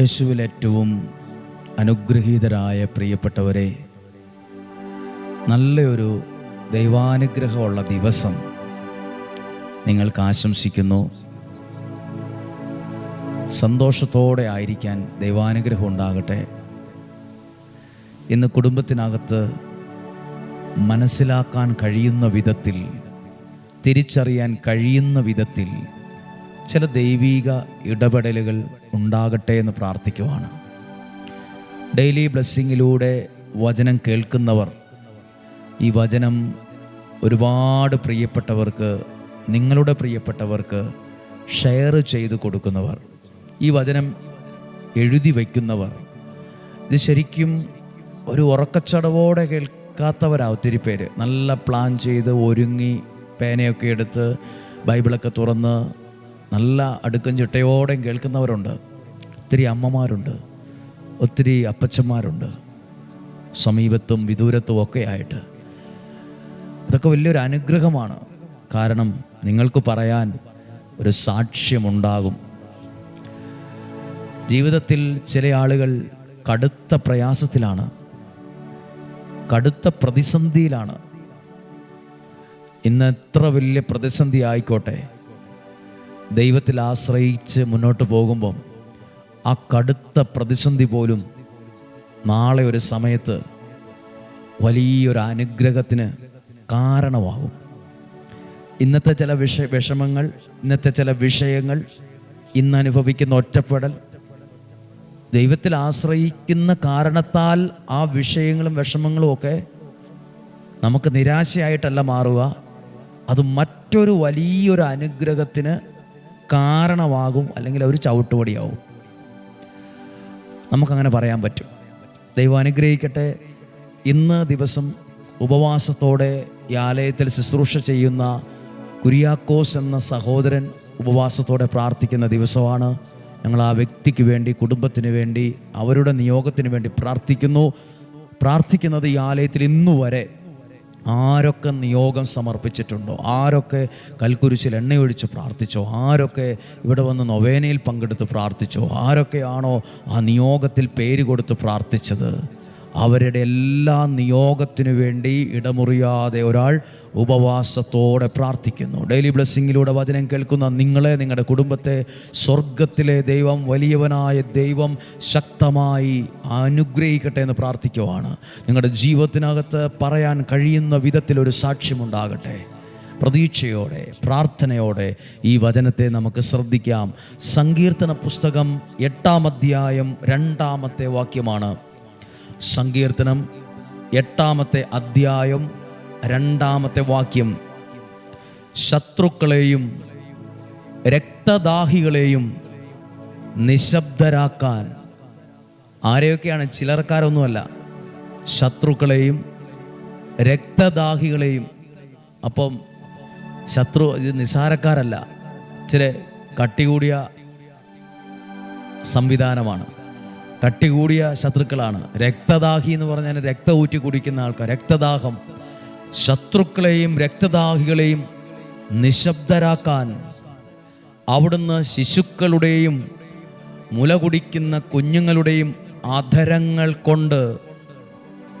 യേശുവിൽ ഏറ്റവും അനുഗ്രഹീതരായ പ്രിയപ്പെട്ടവരെ നല്ലൊരു ദൈവാനുഗ്രഹമുള്ള ദിവസം നിങ്ങൾക്ക് ആശംസിക്കുന്നു. സന്തോഷത്തോടെ ആയിരിക്കാൻ ദൈവാനുഗ്രഹം ഉണ്ടാകട്ടെ. ഇന്ന് കുടുംബത്തിനകത്ത് മനസ്സിലാക്കാൻ കഴിയുന്ന വിധത്തിൽ തിരിച്ചറിയാൻ കഴിയുന്ന വിധത്തിൽ ചില ദൈവീക ഇടപെടലുകൾ ഉണ്ടാകട്ടെ എന്ന് പ്രാർത്ഥിക്കുവാണ്. ഡെയിലി ബ്ലെസ്സിങ്ങിലൂടെ വചനം കേൾക്കുന്നവർ ഈ വചനം ഒരുപാട് പ്രിയപ്പെട്ടവർക്ക് നിങ്ങളുടെ പ്രിയപ്പെട്ടവർക്ക് ഷെയർ ചെയ്ത് കൊടുക്കുന്നവർ ഈ വചനം എഴുതി വയ്ക്കുന്നവർ ഇത് ശരിക്കും ഒരു ഉറക്കച്ചടവോടെ കേൾക്കാത്തവരാ ഒത്തിരി പേര്. നല്ല പ്ലാൻ ചെയ്ത് ഒരുങ്ങി പേനയൊക്കെ എടുത്ത് ബൈബിളൊക്കെ തുറന്ന് നല്ല അടുക്കും ചിട്ടയോടെയും കേൾക്കുന്നവരുണ്ട്. ഒത്തിരി അമ്മമാരുണ്ട്. ഒത്തിരി അപ്പച്ചന്മാരുണ്ട്. സമീപത്തും വിദൂരത്തും ഒക്കെ ആയിട്ട്. ഇതൊക്കെ വലിയൊരു അനുഗ്രഹമാണ്. കാരണം നിങ്ങൾക്ക് പറയാൻ ഒരു സാക്ഷ്യമുണ്ടാകും. ജീവിതത്തിൽ ചില ആളുകൾ കടുത്ത പ്രയാസത്തിലാണ്. കടുത്ത പ്രതിസന്ധിയിലാണ്. ഇന്ന് എത്ര വലിയ പ്രതിസന്ധി ആയിക്കോട്ടെ. ദൈവത്തിൽ ആശ്രയിച്ച് മുന്നോട്ട് പോകുമ്പം ആ കടുത്ത പ്രതിസന്ധി പോലും നാളെ ഒരു സമയത്ത് വലിയൊരു അനുഗ്രഹത്തിന് കാരണമാകും. ഇന്നത്തെ ചില വിഷ വിഷമങ്ങൾ ഇന്നത്തെ ചില വിഷയങ്ങൾ ഇന്ന് അനുഭവിക്കുന്ന ഒറ്റപ്പെടൽ ദൈവത്തിൽ ആശ്രയിക്കുന്ന കാരണത്താൽ ആ വിഷയങ്ങളും വിഷമങ്ങളും ഒക്കെ നമുക്ക് നിരാശയായിട്ടല്ല മാറുക. അത് മറ്റൊരു വലിയൊരു അനുഗ്രഹത്തിന് കാരണമാകും അല്ലെങ്കിൽ അവർ ചവിട്ടുപടിയാവും. നമുക്കങ്ങനെ പറയാൻ പറ്റും. ദൈവം അനുഗ്രഹിക്കട്ടെ. ഇന്ന് ദിവസം ഉപവാസത്തോടെ ഈ ആലയത്തിൽ ശുശ്രൂഷ ചെയ്യുന്ന കുര്യാക്കോസ് എന്ന സഹോദരൻ ഉപവാസത്തോടെ പ്രാർത്ഥിക്കുന്ന ദിവസമാണ്. ഞങ്ങൾ ആ വ്യക്തിക്ക് വേണ്ടി കുടുംബത്തിന് വേണ്ടി അവരുടെ നിയോഗത്തിന് വേണ്ടി പ്രാർത്ഥിക്കുന്നു. പ്രാർത്ഥിക്കുന്നത് ഈ ആലയത്തിൽ ഇന്നു വരെ ആരൊക്കെ നിയോഗം സമർപ്പിച്ചിട്ടുണ്ടോ? ആരൊക്കെ കൽക്കുരിശിൽ എണ്ണയൊഴിച്ച് പ്രാർത്ഥിച്ചോ? ആരൊക്കെ ഇവിടെ വന്ന് നൊവേനയിൽ പങ്കെടുത്ത് പ്രാർത്ഥിച്ചോ? ആരൊക്കെയാണോ ആ നിയോഗത്തിൽ പേര് കൊടുത്ത് പ്രാർത്ഥിച്ചത്? അവരുടെ എല്ലാ നിയോഗത്തിനു വേണ്ടി ഇടമുറിയാതെ ഒരാൾ ഉപവാസത്തോടെ പ്രാർത്ഥിക്കുന്നു. ഡെയിലി ബ്ലെസ്സിങ്ങിലൂടെ വചനം കേൾക്കുന്ന നിങ്ങളെ നിങ്ങളുടെ കുടുംബത്തെ സ്വർഗത്തിലെ ദൈവം വലിയവനായ ദൈവം ശക്തമായി അനുഗ്രഹിക്കട്ടെ എന്ന് പ്രാർത്ഥിക്കുവാണ്. നിങ്ങളുടെ ജീവിതത്തിനകത്ത് പറയാൻ കഴിയുന്ന വിധത്തിലൊരു സാക്ഷ്യമുണ്ടാകട്ടെ. പ്രതീക്ഷയോടെ പ്രാർത്ഥനയോടെ ഈ വചനത്തെ നമുക്ക് ശ്രദ്ധിക്കാം. സങ്കീർത്തന പുസ്തകം എട്ടാം അധ്യായം രണ്ടാമത്തെ വാക്യമാണ്. സങ്കീർത്തനം എട്ടാമത്തെ അധ്യായം രണ്ടാമത്തെ വാക്യം. ശത്രുക്കളെയും രക്തദാഹികളെയും നിശബ്ദരാക്കാൻ. ആരെയൊക്കെയാണ്? ചിലർക്കാരൊന്നുമല്ല. ശത്രുക്കളെയും രക്തദാഹികളെയും. അപ്പം ശത്രു ഇത് നിസാരക്കാരല്ല. ചില കട്ടികൂടിയ സംവിധാനമാണ്. കട്ടി കൂടിയ ശത്രുക്കളാണ്. രക്തദാഹി എന്ന് പറഞ്ഞാൽ രക്തം ഊറ്റി കുടിക്കുന്ന ആൾക്കാർ. രക്തദാഹം. ശത്രുക്കളെയും രക്തദാഹികളെയും നിശബ്ദരാക്കാൻ അവിടുന്ന് ശിശുക്കളുടെയും മുല കുടിക്കുന്ന കുഞ്ഞുങ്ങളുടെയും അധരങ്ങൾ കൊണ്ട്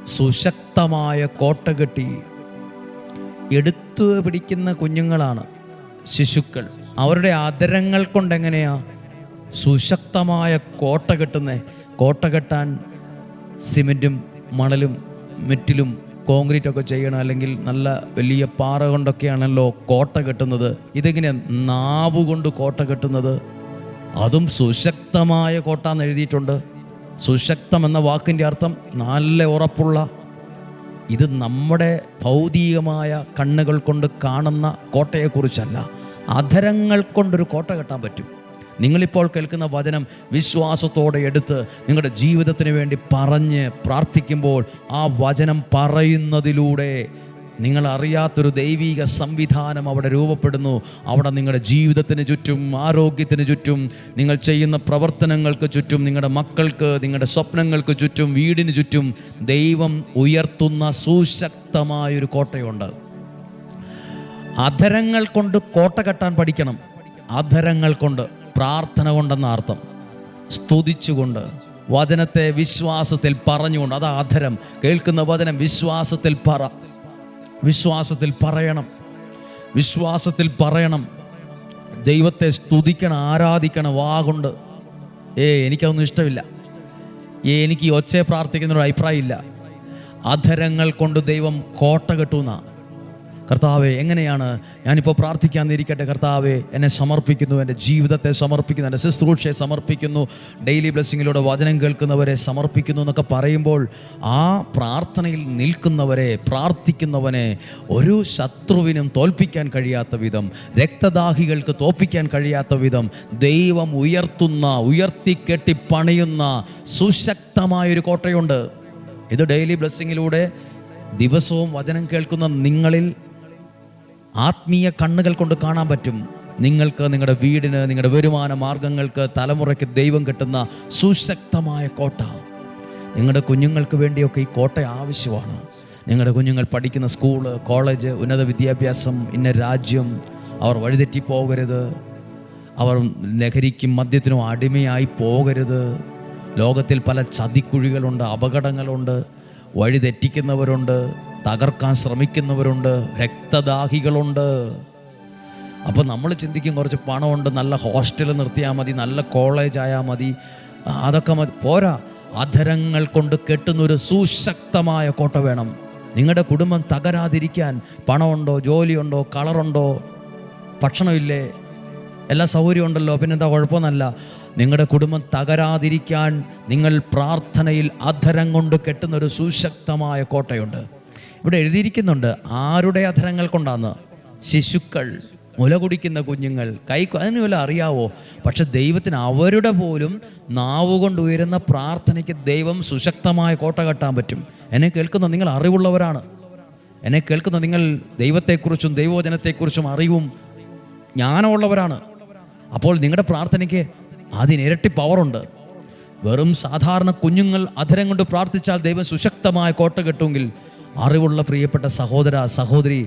സുശക്തമായ കോട്ട കെട്ടി എടുത്തു പിടിക്കുന്ന കുഞ്ഞുങ്ങളാണ് ശിശുക്കൾ. അവരുടെ ആദരങ്ങൾ കൊണ്ട് എങ്ങനെയാ സുശക്തമായ കോട്ട കെട്ടുന്നേ? കോട്ട കെട്ടാൻ സിമെന്റും മണലും മെറ്റിലും കോൺക്രീറ്റ് ഒക്കെ ചെയ്യണം അല്ലെങ്കിൽ നല്ല വലിയ പാറ കൊണ്ടൊക്കെയാണല്ലോ കോട്ട കെട്ടുന്നത്. ഇതെങ്ങനെ നാവ് കൊണ്ട് കോട്ട കെട്ടുന്നത്? അതും സുശക്തമായ കോട്ട എന്ന് എഴുതിയിട്ടുണ്ട്. സുശക്തം എന്ന വാക്കിന്റെ അർത്ഥം നല്ല ഉറപ്പുള്ള ഇത് നമ്മുടെ ഭൗതികമായ കണ്ണുകൾ കൊണ്ട് കാണുന്ന കോട്ടയെക്കുറിച്ചല്ല. അധരങ്ങൾ കൊണ്ടൊരു കോട്ട കെട്ടാൻ പറ്റും. നിങ്ങളിപ്പോൾ കേൾക്കുന്ന വചനം വിശ്വാസത്തോടെ എടുത്ത് നിങ്ങളുടെ ജീവിതത്തിന് വേണ്ടി പറഞ്ഞ് പ്രാർത്ഥിക്കുമ്പോൾ ആ വചനം പറയുന്നതിലൂടെ നിങ്ങൾ അറിയാത്തൊരു ദൈവിക സംവിധാനം അവിടെ രൂപപ്പെടുന്നു. അവിടെ നിങ്ങളുടെ ജീവിതത്തിന് ചുറ്റും ആരോഗ്യത്തിന് ചുറ്റും നിങ്ങൾ ചെയ്യുന്ന പ്രവർത്തനങ്ങൾക്ക് ചുറ്റും നിങ്ങളുടെ മക്കൾക്ക് നിങ്ങളുടെ സ്വപ്നങ്ങൾക്ക് ചുറ്റും വീടിന് ചുറ്റും ദൈവം ഉയർത്തുന്ന സുശക്തമായൊരു കോട്ടയുണ്ട്. അധരങ്ങൾ കൊണ്ട് കോട്ട കെട്ടാൻ പഠിക്കണം. അധരങ്ങൾ കൊണ്ട്. പ്രാർത്ഥന കൊണ്ടെന്ന അർത്ഥം. സ്തുതിച്ചുകൊണ്ട് വചനത്തെ വിശ്വാസത്തിൽ പറഞ്ഞുകൊണ്ട് അത് അധരം കേൾക്കുന്ന വചനം വിശ്വാസത്തിൽ പറ. വിശ്വാസത്തിൽ പറയണം. വിശ്വാസത്തിൽ പറയണം. ദൈവത്തെ സ്തുതിക്കണം ആരാധിക്കണം വാ കൊണ്ട്. ഏ എനിക്കതൊന്നും ഇഷ്ടമില്ല. ഏ എനിക്ക് ഒച്ചയെ പ്രാർത്ഥിക്കുന്നൊരു അഭിപ്രായമില്ല. അധരങ്ങൾ കൊണ്ട് ദൈവം കോട്ട കെട്ടുന്ന. കർത്താവെ എങ്ങനെയാണ് ഞാനിപ്പോൾ പ്രാർത്ഥിക്കാന്നിരിക്കട്ടെ കർത്താവെ? എന്നെ സമർപ്പിക്കുന്നു എന്റെ ജീവിതത്തെ സമർപ്പിക്കുന്നു എന്റെ ശുശ്രൂഷയെ സമർപ്പിക്കുന്നു ഡെയിലി ബ്ലെസ്സിങ്ങിലൂടെ വചനം കേൾക്കുന്നവരെ സമർപ്പിക്കുന്നു എന്നൊക്കെ പറയുമ്പോൾ ആ പ്രാർത്ഥനയിൽ നിൽക്കുന്നവരെ പ്രാർത്ഥിക്കുന്നവനെ ഒരു ശത്രുവിനും തോൽപ്പിക്കാൻ കഴിയാത്ത വിധം രക്തദാഹികൾക്ക് തോൽപ്പിക്കാൻ കഴിയാത്ത വിധം ദൈവം ഉയർത്തുന്ന ഉയർത്തി ഉയർത്തിക്കെട്ടി പണിയുന്ന സുശക്തമായൊരു കോട്ടയുണ്ട്. ഇത് ഡെയിലി ബ്ലെസ്സിങ്ങിലൂടെ ദിവസവും വചനം കേൾക്കുന്ന നിങ്ങളിൽ ആത്മീയ കണ്ണുകൾ കൊണ്ട് കാണാൻ പറ്റും. നിങ്ങൾക്ക് നിങ്ങളുടെ വീടിന് നിങ്ങളുടെ വരുമാന മാർഗങ്ങൾക്ക് തലമുറയ്ക്ക് ദൈവം കിട്ടുന്ന സുശക്തമായ കോട്ട. നിങ്ങളുടെ കുഞ്ഞുങ്ങൾക്ക് വേണ്ടിയൊക്കെ ഈ കോട്ട ആവശ്യമാണ്. നിങ്ങളുടെ കുഞ്ഞുങ്ങൾ പഠിക്കുന്ന സ്കൂൾ കോളേജ് ഉന്നത വിദ്യാഭ്യാസം ഇന്ന രാജ്യം അവർ വഴിതെറ്റി പോകരുത്. അവർ ലഹരിക്കും മദ്യത്തിനും അടിമയായി പോകരുത്. ലോകത്തിൽ പല ചതിക്കുഴികളുണ്ട് അപകടങ്ങളുണ്ട് വഴി തെറ്റിക്കുന്നവരുണ്ട് തകർക്കാൻ ശ്രമിക്കുന്നവരുണ്ട് രക്തദാഹികളുണ്ട്. അപ്പോൾ നമ്മൾ ചിന്തിക്കും കുറച്ച് പണമുണ്ട് നല്ല ഹോസ്റ്റൽ നിർത്തിയാൽ മതി നല്ല കോളേജ് ആയാൽ മതി. അതൊക്കെ മതി. പോരാ. അധരങ്ങൾ കൊണ്ട് കെട്ടുന്നൊരു സുശക്തമായ കോട്ട വേണം. നിങ്ങളുടെ കുടുംബം തകരാതിരിക്കാൻ പണമുണ്ടോ ജോലിയുണ്ടോ കളറുണ്ടോ? ഭക്ഷണമില്ലേ? എല്ലാ സൗകര്യമുണ്ടല്ലോ പിന്നെന്താ കുഴപ്പമൊന്നല്ല നിങ്ങളുടെ കുടുംബം തകരാതിരിക്കാൻ നിങ്ങൾ പ്രാർത്ഥനയിൽ അധരം കൊണ്ട് കെട്ടുന്നൊരു സുശക്തമായ കോട്ടയുണ്ട്. ഇവിടെ എഴുതിയിരിക്കുന്നുണ്ട് ആരുടെ അധരങ്ങൾ കൊണ്ടാന്ന്? ശിശുക്കൾ മുല കുടിക്കുന്ന കുഞ്ഞുങ്ങൾ കൈ അതിന് വല്ല അറിയാവോ? പക്ഷെ ദൈവത്തിന് അവരുടെ പോലും നാവ് കൊണ്ട് ഉയരുന്ന പ്രാർത്ഥനയ്ക്ക് ദൈവം സുശക്തമായ കോട്ട കെട്ടാൻ പറ്റും. എന്നെ കേൾക്കുന്ന നിങ്ങൾ അറിവുള്ളവരാണ്. എന്നെ കേൾക്കുന്ന നിങ്ങൾ ദൈവത്തെക്കുറിച്ചും ദൈവവചനത്തെക്കുറിച്ചും അറിവും ജ്ഞാനമുള്ളവരാണ്. അപ്പോൾ നിങ്ങളുടെ പ്രാർത്ഥനയ്ക്ക് അതിനിരട്ടി പവറുണ്ട് വെറും സാധാരണ കുഞ്ഞുങ്ങൾ അധരം കൊണ്ട് പ്രാർത്ഥിച്ചാൽ ദൈവം സുശക്തമായ കോട്ട കെട്ടുമെങ്കിൽ അറിവുള്ള പ്രിയപ്പെട്ട സഹോദര സഹോദരി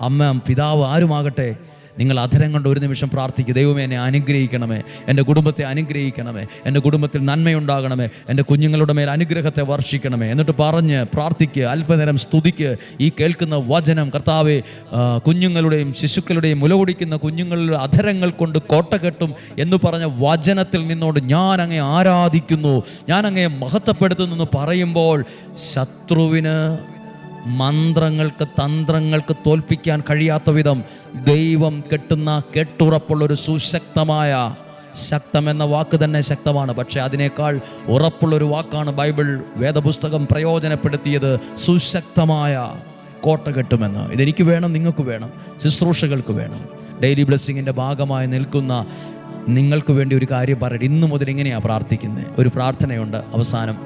അമ്മ പിതാവ് ആരുമാകട്ടെ നിങ്ങൾ അധരം കൊണ്ട് ഒരു നിമിഷം പ്രാർത്ഥിക്കുക ദൈവമേ എന്നെ അനുഗ്രഹിക്കണമേ. എന്റെ കുടുംബത്തെ അനുഗ്രഹിക്കണമേ. എന്റെ കുടുംബത്തിൽ നന്മയുണ്ടാകണമേ. എന്റെ കുഞ്ഞുങ്ങളുടെ മേൽ അനുഗ്രഹത്തെ വർഷിക്കണമേ. എന്നിട്ട് പറഞ്ഞ് പ്രാർത്ഥിക്കുക അല്പനേരം സ്തുതിക്ക്. ഈ കേൾക്കുന്ന വചനം കർത്താവ് കുഞ്ഞുങ്ങളുടെയും ശിശുക്കളുടെയും മുലകുടിക്കുന്ന കുഞ്ഞുങ്ങളുടെ അധരങ്ങൾ കൊണ്ട് കോട്ട കെട്ടും എന്ന് പറഞ്ഞ വചനത്തിൽ നിന്നോട് ഞാൻ അങ്ങേ ആരാധിക്കുന്നു. ഞാൻ അങ്ങേ മഹത്വപ്പെടുത്തുന്നു പറയുമ്പോൾ ശത്രുവിന് മന്ത്രങ്ങൾക്ക് തന്ത്രങ്ങൾക്ക് തോൽപ്പിക്കാൻ കഴിയാത്ത വിധം ദൈവം കെട്ടുന്ന കെട്ടുറപ്പുള്ള ഒരു സുശക്തമായ ശക്തമെന്ന വാക്ക് തന്നെ ശക്തമാണ്. പക്ഷെ അതിനേക്കാൾ ഉറപ്പുള്ള ഒരു വാക്കാണ് ബൈബിൾ വേദപുസ്തകം പ്രയോജനപ്പെടുത്തിയത് സുശക്തമായ കോട്ട കെട്ടുമെന്ന്. ഇതെനിക്ക് വേണം നിങ്ങൾക്ക് വേണം ശുശ്രൂഷകൾക്ക് വേണം. ഡെയിലി ബ്ലെസ്സിങ്ങിന്റെ ഭാഗമായി നിൽക്കുന്ന നിങ്ങൾക്ക് വേണ്ടി ഒരു കാര്യം പറയട്ടെ. ഇന്നു മുതൽ ഇങ്ങനെയാണ് പ്രാർത്ഥിക്കുന്നത്. ഒരു പ്രാർത്ഥനയുണ്ട് അവസാനം.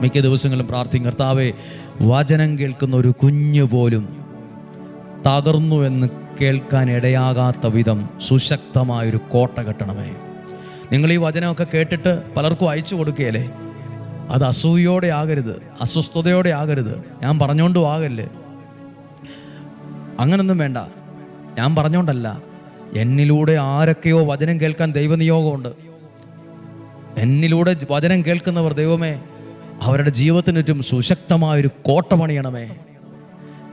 മിക്ക ദിവസങ്ങളും പ്രാർത്ഥിക്കും. കർത്താവെ വചനം കേൾക്കുന്ന ഒരു കുഞ്ഞു പോലും തകർന്നു എന്ന് കേൾക്കാൻ ഇടയാകാത്ത വിധം സുശക്തമായൊരു കോട്ട കെട്ടണമേ. നിങ്ങൾ ഈ വചനമൊക്കെ കേട്ടിട്ട് പലർക്കും അയച്ചു കൊടുക്കുകയല്ലേ? അത് അസൂയോടെ ആകരുത് അസ്വസ്ഥതയോടെ ആകരുത്. ഞാൻ പറഞ്ഞുകൊണ്ടും ആകല്ലേ? അങ്ങനൊന്നും വേണ്ട. ഞാൻ പറഞ്ഞുകൊണ്ടല്ല എന്നിലൂടെ ആരൊക്കെയോ വചനം കേൾക്കാൻ ദൈവനിയോഗമുണ്ട്. എന്നിലൂടെ വചനം കേൾക്കുന്നവർ ദൈവമേ അവരുടെ ജീവിതത്തിന് ചുറ്റും സുശക്തമായൊരു കോട്ട പണിയണമേ.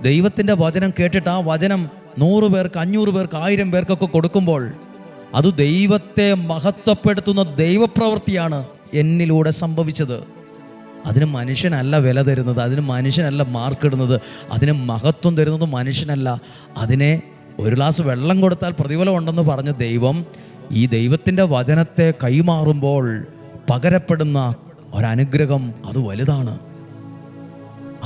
ദൈവത്തിന്റെ വചനം കേട്ടിട്ട് ആ വചനം നൂറ് പേർക്ക് അഞ്ഞൂറ് പേർക്ക് ആയിരം പേർക്കൊക്കെ കൊടുക്കുമ്പോൾ അത് ദൈവത്തെ മഹത്വപ്പെടുത്തുന്ന ദൈവപ്രവൃത്തിയാണ് എന്നിലൂടെ സംഭവിച്ചത്. അതിന് മനുഷ്യനല്ല വില തരുന്നത് അതിന് മനുഷ്യനല്ല മാർക്കിടുന്നത് അതിന് മഹത്വം തരുന്നത് മനുഷ്യനല്ല. അതിനെ ഒരു ഗ്ലാസ് വെള്ളം കൊടുത്താൽ പ്രതിഫലം ഉണ്ടെന്ന് പറഞ്ഞ ദൈവം ഈ ദൈവത്തിന്റെ വചനത്തെ കൈമാറുമ്പോൾ പകരപ്പെടുന്ന ഒരനുഗ്രഹം അത് വലുതാണ്.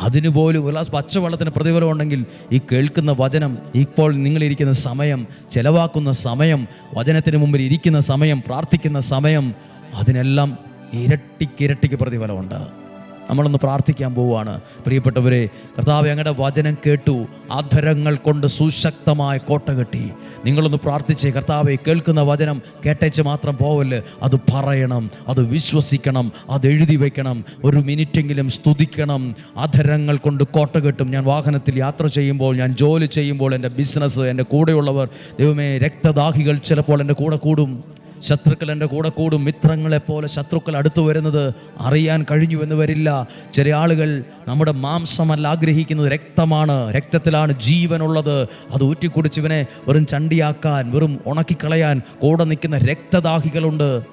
അതിനു പോലും ഒരു ഗ്ലാസ് പച്ചവെള്ളത്തിന് പ്രതിഫലം ഉണ്ടെങ്കിൽ ഈ കേൾക്കുന്ന വചനം ഇപ്പോൾ നിങ്ങളിരിക്കുന്ന സമയം ചിലവാക്കുന്ന സമയം വചനത്തിന് മുമ്പിൽ ഇരിക്കുന്ന സമയം പ്രാർത്ഥിക്കുന്ന സമയം അതിനെല്ലാം ഇരട്ടിക്കിരട്ടിക്ക് ഇരട്ടിക്ക് പ്രതിഫലമുണ്ട്. നമ്മളൊന്ന് പ്രാർത്ഥിക്കാൻ പോവുകയാണ്. പ്രിയപ്പെട്ടവരെ കർത്താവ് ഞങ്ങളുടെ വചനം കേട്ടു. ആധരങ്ങൾ കൊണ്ട് സുശക്തമായ കോട്ട കെട്ടി. നിങ്ങളൊന്ന് പ്രാർത്ഥിച്ച് കർത്താവെ കേൾക്കുന്ന വചനം കേട്ടേച്ച് മാത്രം പോവല്ല് അത് പറയണം അത് വിശ്വസിക്കണം അത് എഴുതി വയ്ക്കണം ഒരു മിനിറ്റെങ്കിലും സ്തുതിക്കണം. ആധരങ്ങൾ കൊണ്ട് കോട്ട കെട്ടും. ഞാൻ വാഹനത്തിൽ യാത്ര ചെയ്യുമ്പോൾ ഞാൻ ജോലി ചെയ്യുമ്പോൾ എന്റെ ബിസിനസ് എന്റെ കൂടെയുള്ളവർ ദൈവമേ രക്തദാഹികൾ ചിലപ്പോൾ എന്റെ കൂടെ കൂടും. ശത്രുക്കൾ എന്റെ കൂടെ കൂടും. മിത്രങ്ങളെപ്പോലെ ശത്രുക്കൾ അടുത്തു വരുന്നത് അറിയാൻ കഴിഞ്ഞു എന്ന് വരില്ല. ചില ആളുകൾ നമ്മുടെ മാംസമല്ല ആഗ്രഹിക്കുന്നത്. രക്തമാണ്. രക്തത്തിലാണ് ജീവനുള്ളത്. അത് ഊറ്റിക്കുടിച്ച് ഇവനെ വെറും ചണ്ടിയാക്കാൻ വെറും ഉണക്കിക്കളയാൻ കൂടെ നിൽക്കുന്ന രക്തദാഹികളുണ്ട്.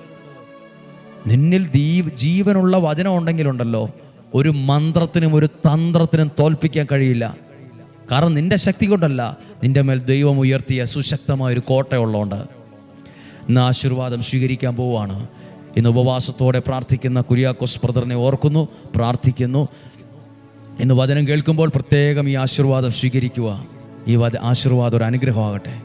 നിന്നിൽ ദീ ജീവനുള്ള വചനം ഉണ്ടെങ്കിലുണ്ടല്ലോ. ഒരു മന്ത്രത്തിനും ഒരു തന്ത്രത്തിനും തോൽപ്പിക്കാൻ കഴിയില്ല. കാരണം നിന്റെ ശക്തി കൊണ്ടല്ല. നിന്റെ മേൽ ദൈവം ഉയർത്തിയ സുശക്തമായ ഒരു കോട്ടയുള്ളതുകൊണ്ട്. ഇന്ന് ആശീർവാദം സ്വീകരിക്കാൻ പോവുകയാണ്. ഇന്ന് ഉപവാസത്തോടെ പ്രാർത്ഥിക്കുന്ന കുര്യാക്കോസ് ബ്രദറിനെ ഓർക്കുന്നു പ്രാർത്ഥിക്കുന്നു. ഇന്ന് വചനം കേൾക്കുമ്പോൾ പ്രത്യേകം ഈ ആശീർവാദം സ്വീകരിക്കുക. ഈ വച ആശീർവാദം ഒരു അനുഗ്രഹമാകട്ടെ.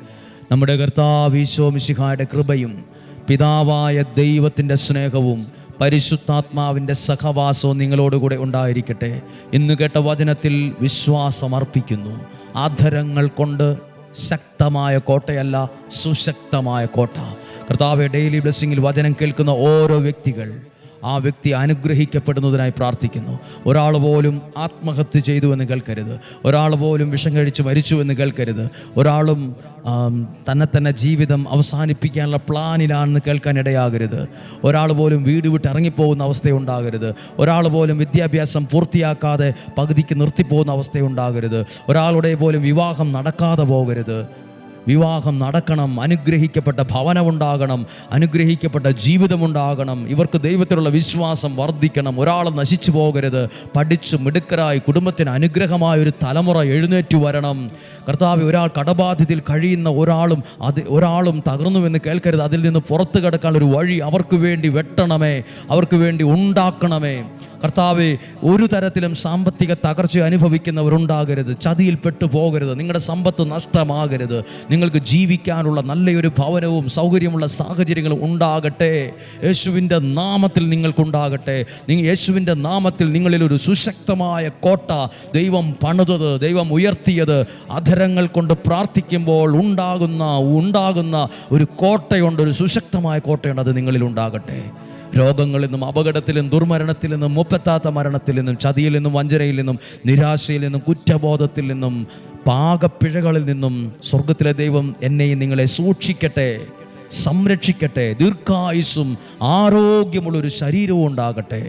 നമ്മുടെ കർത്താവീശോ മിശിഹായുടെ കൃപയും പിതാവായ ദൈവത്തിന്റെ സ്നേഹവും പരിശുദ്ധാത്മാവിന്റെ സഹവാസവും നിങ്ങളോടുകൂടെ ഉണ്ടായിരിക്കട്ടെ. ഇന്ന് കേട്ട വചനത്തിൽ വിശ്വാസമർപ്പിക്കുന്നു ആധരങ്ങൾ കൊണ്ട് ശക്തമായ കോട്ടയല്ല സുശക്തമായ കോട്ട. കർത്താവ് ഡെയിലി ബ്ലെസ്സിങ്ങിൽ വചനം കേൾക്കുന്ന ഓരോ വ്യക്തികൾ ആ വ്യക്തി അനുഗ്രഹിക്കപ്പെടുന്നതിനായി പ്രാർത്ഥിക്കുന്നു. ഒരാൾ പോലും ആത്മഹത്യ ചെയ്തു എന്ന് കേൾക്കരുത്. ഒരാൾ പോലും വിഷം കഴിച്ച് മരിച്ചു എന്ന് കേൾക്കരുത്. ഒരാളും തന്നെ തന്നെ ജീവിതം അവസാനിപ്പിക്കാനുള്ള പ്ലാനിലാണെന്ന് കേൾക്കാൻ ഇടയാകരുത്. ഒരാൾ പോലും വീട് വിട്ട് ഇറങ്ങിപ്പോകുന്ന അവസ്ഥയുണ്ടാകരുത് ഒരാൾ പോലും വിദ്യാഭ്യാസം പൂർത്തിയാക്കാതെ പകുതിക്ക് നിർത്തിപ്പോകുന്ന അവസ്ഥയുണ്ടാകരുത് ഒരാളുടെ പോലും വിവാഹം നടക്കാതെ പോകരുത്. വിവാഹം നടക്കണം അനുഗ്രഹിക്കപ്പെട്ട ഭവനമുണ്ടാകണം അനുഗ്രഹിക്കപ്പെട്ട ജീവിതമുണ്ടാകണം. ഇവർക്ക് ദൈവത്തിലുള്ള വിശ്വാസം വർദ്ധിക്കണം. ഒരാൾ നശിച്ചു പോകരുത്. പഠിച്ച് മിടുക്കരായി കുടുംബത്തിന് അനുഗ്രഹമായ ഒരു തലമുറ എഴുന്നേറ്റു വരണം. കർത്താവ് ഒരാൾ കടബാധ്യതയിൽ കഴിയുന്ന ഒരാളും അത് ഒരാളും തകർന്നുവെന്ന് കേൾക്കരുത്. അതിൽ നിന്ന് പുറത്തു കിടക്കാൻ ഒരു വഴി അവർക്ക് വേണ്ടി വെട്ടണമേ. അവർക്ക് വേണ്ടി ഉണ്ടാക്കണമേ. കർത്താവ് ഒരു തരത്തിലും സാമ്പത്തിക തകർച്ച അനുഭവിക്കുന്നവരുണ്ടാകരുത്. ചതിയിൽപ്പെട്ടു പോകരുത് നിങ്ങളുടെ സമ്പത്ത് നഷ്ടമാകരുത്. നിങ്ങൾക്ക് ജീവിക്കാനുള്ള നല്ലൊരു ഭവനവും സൗകര്യമുള്ള സാഹചര്യങ്ങളും ഉണ്ടാകട്ടെ. യേശുവിന്റെ നാമത്തിൽ നിങ്ങൾക്കുണ്ടാകട്ടെ. നിങ്ങൾ യേശുവിന്റെ നാമത്തിൽ നിങ്ങളിൽ ഒരു സുശക്തമായ കോട്ട ദൈവം പണിതത് ദൈവം ഉയർത്തിയത്. അധരങ്ങൾ കൊണ്ട് പ്രാർത്ഥിക്കുമ്പോൾ ഉണ്ടാകുന്ന ഉണ്ടാകുന്ന ഒരു കോട്ടയുണ്ട് ഒരു സുശക്തമായ കോട്ടയുണ്ട്. അത് നിങ്ങളിൽ ഉണ്ടാകട്ടെ. രോഗങ്ങളിൽ നിന്നും അപകടത്തിൽ നിന്നും ദുർമരണത്തിൽ നിന്നും മുപ്പത്താത്ത മരണത്തിൽ നിന്നും ചതിയിൽ നിന്നും വഞ്ചനയിൽ നിന്നും നിരാശയിൽ നിന്നും കുറ്റബോധത്തിൽ നിന്നും പാകപ്പിഴകളിൽ നിന്നും സ്വർഗത്തിലെ ദൈവം എന്നെയും നിങ്ങളെ സൂക്ഷിക്കട്ടെ സംരക്ഷിക്കട്ടെ ദീർഘായുസ്സും ആരോഗ്യമുള്ളൊരു ശരീരവും ഉണ്ടാകട്ടെ.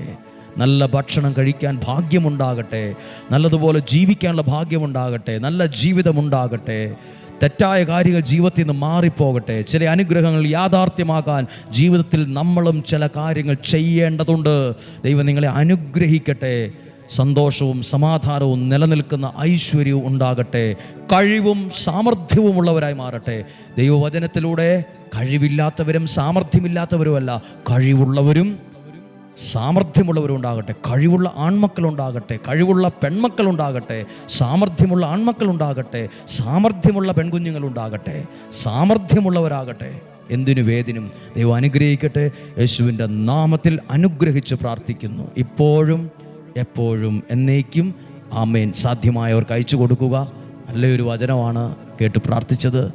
നല്ല ഭക്ഷണം കഴിക്കാൻ ഭാഗ്യമുണ്ടാകട്ടെ നല്ലതുപോലെ ജീവിക്കാനുള്ള ഭാഗ്യമുണ്ടാകട്ടെ നല്ല ജീവിതമുണ്ടാകട്ടെ. തെറ്റായ കാര്യങ്ങൾ ജീവിതത്തിൽ നിന്ന് മാറിപ്പോകട്ടെ. ചില അനുഗ്രഹങ്ങൾ യാഥാർത്ഥ്യമാക്കാൻ ജീവിതത്തിൽ നമ്മളും ചില കാര്യങ്ങൾ ചെയ്യേണ്ടതുണ്ട്. ദൈവം നിങ്ങളെ അനുഗ്രഹിക്കട്ടെ. സന്തോഷവും സമാധാനവും നിലനിൽക്കുന്ന ഐശ്വര്യവും ഉണ്ടാകട്ടെ. കഴിവും സാമർഥ്യവുമുള്ളവരായി മാറട്ടെ. ദൈവവചനത്തിലൂടെ കഴിവില്ലാത്തവരും സാമർഥ്യമില്ലാത്തവരുമല്ല കഴിവുള്ളവരും സാമർഥ്യമുള്ളവരുണ്ടാകട്ടെ കഴിവുള്ള ആൺമക്കളുണ്ടാകട്ടെ കഴിവുള്ള പെൺമക്കളുണ്ടാകട്ടെ സാമർഥ്യമുള്ള ആൺമക്കളുണ്ടാകട്ടെ സാമർഥ്യമുള്ള പെൺകുഞ്ഞുങ്ങളുണ്ടാകട്ടെ സാമർഥ്യമുള്ളവരാകട്ടെ. എന്തിനു വേദിനും? ദൈവം അനുഗ്രഹിക്കട്ടെ. യേശുവിന്റെ നാമത്തിൽ അനുഗ്രഹിച്ച് പ്രാർത്ഥിക്കുന്നു. ഇപ്പോഴും എപ്പോഴും എന്നേക്കും ആമേൻ. സാധ്യമായവർക്ക് അയച്ചു കൊടുക്കുക. നല്ലൊരു വചനമാണ് കേട്ട് പ്രാർത്ഥിച്ചത്.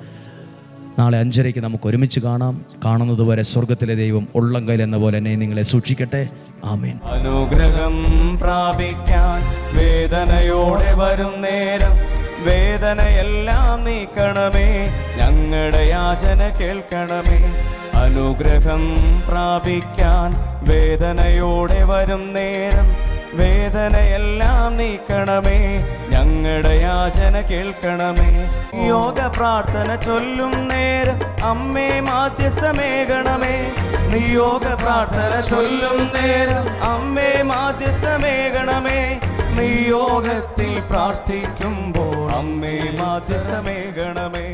നാളെ അഞ്ചരയ്ക്ക് നമുക്ക് ഒരുമിച്ച് കാണാം. കാണുന്നത് വരെ സ്വർഗത്തിലെ ദൈവം ഉള്ളം കയ്യിൽ എന്ന പോലെ എന്നെ നിങ്ങളെ സൂക്ഷിക്കട്ടെ. ആമേൻ. അനുഗ്രഹം പ്രാപിക്കാൻ വേദനയോടെ വരും നേരം. വേദനയെല്ലാം നീക്കണമേ. ഞങ്ങളുടെ യാചന കേൾക്കണമേ. അനുഗ്രഹം പ്രാപിക്കാൻ വേദനയോടെ വരും നേരം. വേദനയെല്ലാം നീക്കണമേ ഞങ്ങളുടെ യാചന കേൾക്കണമേ. യോഗ പ്രാർത്ഥന ചൊല്ലും നേരം അമ്മേ മാധ്യസ്ഥമേകണമേ. നിയോഗ പ്രാർത്ഥന ചൊല്ലും നേരം അമ്മേ മാധ്യസ്ഥമേകണമേ. നിയോഗത്തിൽ പ്രാർത്ഥിക്കുമ്പോൾ അമ്മേ മാധ്യസ്ഥമേകണമേ.